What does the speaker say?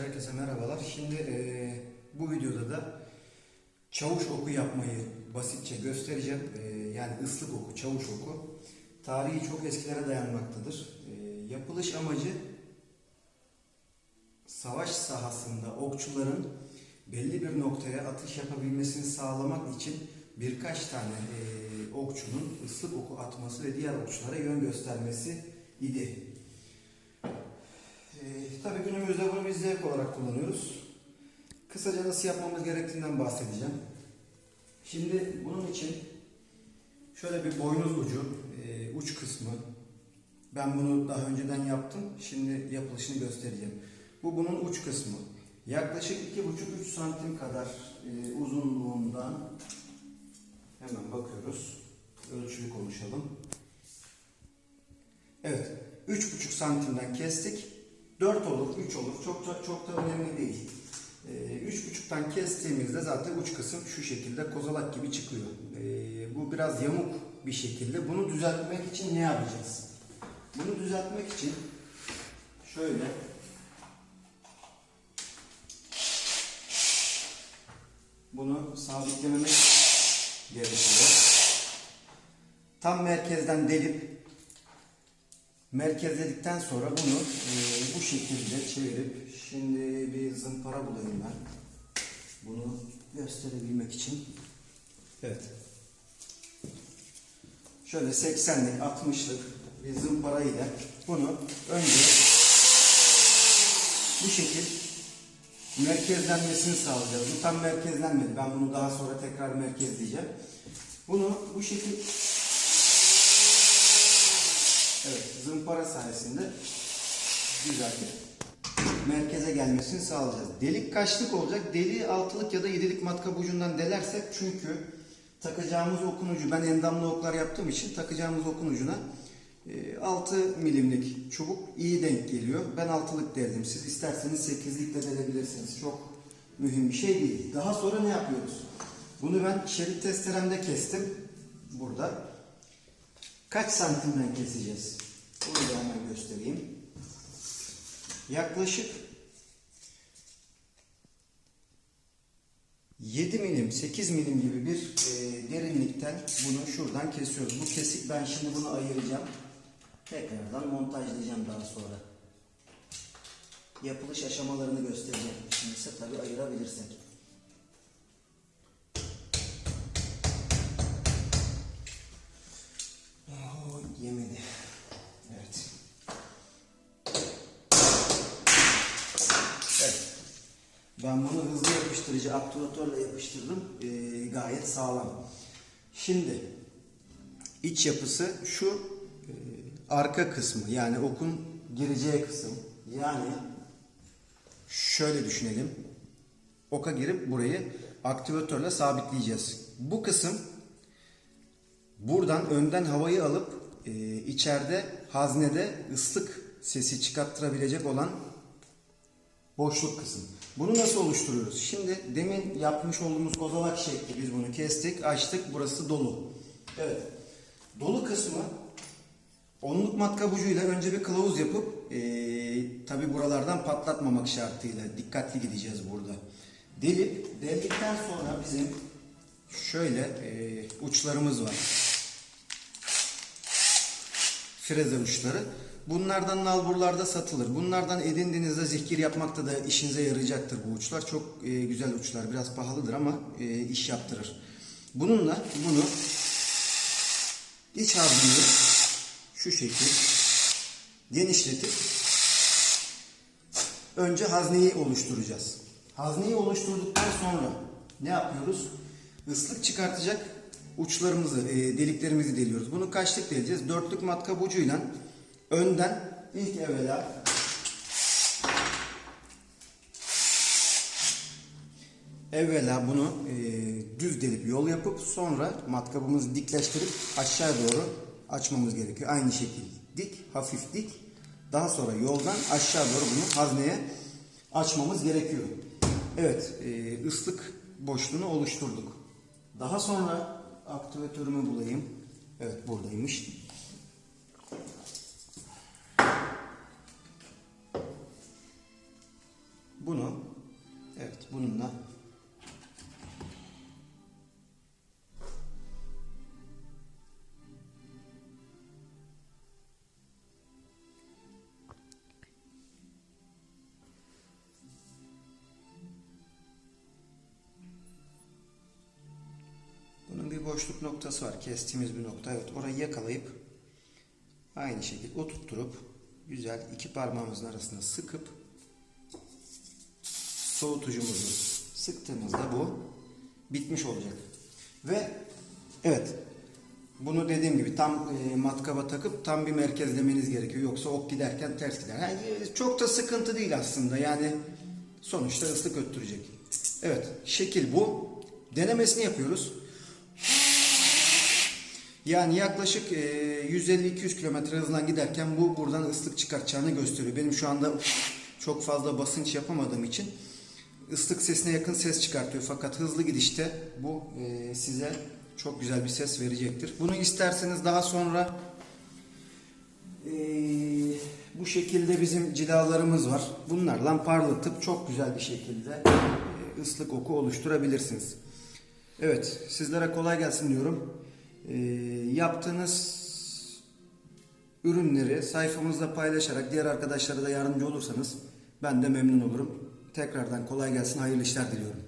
herkese merhabalar. Şimdi eee, bu videoda da çavuş oku yapmayı basitçe göstereceğim. Eee, yani ıslık oku, çavuş oku. Tarihi çok eskilere dayanmaktadır. Eee, yapılış amacı savaş sahasında okçuların belli bir noktaya atış yapabilmesini sağlamak için birkaç tane eee, okçunun ıslık oku atması ve diğer okçulara yön göstermesi idi. Ee, tabii günümüzde bunu biz zevk olarak kullanıyoruz. Kısaca nasıl yapmamız gerektiğinden bahsedeceğim. Şimdi bunun için şöyle bir boynuz ucu, e, uç kısmı. Ben bunu daha önceden yaptım. Şimdi yapılışını göstereceğim. Bu bunun uç kısmı. Yaklaşık 2,5-3 santim kadar e, uzunluğundan hemen bakıyoruz. Ölçüyü konuşalım. Evet. 3,5 santimden kestik. 4 olur, 3 olur. Çok da, çok da önemli değil. Ee, 3,5'tan kestiğimizde zaten uç kısım şu şekilde kozalak gibi çıkıyor. Ee, bu biraz yamuk bir şekilde. Bunu düzeltmek için ne yapacağız? Bunu düzeltmek için şöyle bunu sabitlememiz gerekiyor. Tam merkezden delip merkezledikten sonra bunu e, bu şekilde çevirip şimdi bir zımpara bulayım ben. Bunu gösterebilmek için. Evet. Şöyle 80'lik 60'lık bir zımpara ile bunu önce bu şekil merkezlenmesini sağlayacağız. Bu tam merkezlenmedi. Ben bunu daha sonra tekrar merkezleyeceğim. Bunu bu şekil Evet, zımpara sayesinde güzelce merkeze gelmesini sağlayacağız. Delik kaçlık olacak? Deliği altılık ya da yedilik matkap ucundan delersek çünkü takacağımız okun ucu, ben endamlı oklar yaptığım için takacağımız okun ucuna e, 6 milimlik çubuk iyi denk geliyor. Ben altılık derdim. Siz isterseniz 8'likle delebilirsiniz. Çok mühim bir şey değil. Daha sonra ne yapıyoruz? Bunu ben şerit testeremde kestim. Burada. Kaç santimden keseceğiz? Bunu da hemen göstereyim. Yaklaşık 7 milim, 8 milim gibi bir e, derinlikten bunu şuradan kesiyoruz. Bu kesik ben şimdi bunu ayıracağım. Tekrardan montajlayacağım daha sonra. Yapılış aşamalarını göstereceğim. Şimdi ise tabii ayırabilirsek. Ben bunu hızlı yapıştırıcı aktuatörle yapıştırdım. Ee, gayet sağlam. Şimdi iç yapısı şu e, arka kısmı yani okun gireceği kısım. Yani şöyle düşünelim. Oka girip burayı aktivatörle sabitleyeceğiz. Bu kısım Buradan önden havayı alıp e, içeride haznede ıslık sesi çıkarttırabilecek olan boşluk kısım. Bunu nasıl oluşturuyoruz? Şimdi demin yapmış olduğumuz kozalak şekli biz bunu kestik, açtık. Burası dolu. Evet. Dolu kısmı onluk matkap ucuyla önce bir kılavuz yapıp e, tabi buralardan patlatmamak şartıyla dikkatli gideceğiz burada. Delip deldikten sonra bizim şöyle e, uçlarımız var freze uçları. Bunlardan nalburlarda satılır. Bunlardan edindiğinizde zikir yapmakta da işinize yarayacaktır bu uçlar. Çok e, güzel uçlar. Biraz pahalıdır ama e, iş yaptırır. Bununla bunu iç harcını şu şekil genişletip önce hazneyi oluşturacağız. Hazneyi oluşturduktan sonra ne yapıyoruz? Islık çıkartacak uçlarımızı, e, deliklerimizi deliyoruz. Bunu kaçlık deleceğiz? Dörtlük matkap ucuyla önden ilk evvela evvela bunu e, düz delip yol yapıp sonra matkabımızı dikleştirip aşağı doğru açmamız gerekiyor. Aynı şekilde dik, hafif dik. Daha sonra yoldan aşağı doğru bunu hazneye açmamız gerekiyor. Evet, e, ıslık boşluğunu oluşturduk. Daha sonra aktivatörümü bulayım. Evet buradaymış. Boşluk noktası var. Kestiğimiz bir nokta. Evet orayı yakalayıp aynı şekilde oturtturup güzel iki parmağımızın arasına sıkıp soğutucumuzu sıktığımızda bu bitmiş olacak. Ve evet bunu dediğim gibi tam e, matkaba takıp tam bir merkezlemeniz gerekiyor. Yoksa ok giderken ters gider. Yani, e, çok da sıkıntı değil aslında. Yani sonuçta ıslık öttürecek. Evet şekil bu. Denemesini yapıyoruz. Yani yaklaşık e, 150-200 kilometre hızla giderken bu buradan ıslık çıkartacağını gösteriyor. Benim şu anda çok fazla basınç yapamadığım için ıslık sesine yakın ses çıkartıyor. Fakat hızlı gidişte bu e, size çok güzel bir ses verecektir. Bunu isterseniz daha sonra e, bu şekilde bizim cilalarımız var. Bunlarla parlatıp çok güzel bir şekilde e, ıslık oku oluşturabilirsiniz. Evet, sizlere kolay gelsin diyorum. E, yaptığınız ürünleri sayfamızda paylaşarak diğer arkadaşlara da yardımcı olursanız ben de memnun olurum. Tekrardan kolay gelsin, hayırlı işler diliyorum.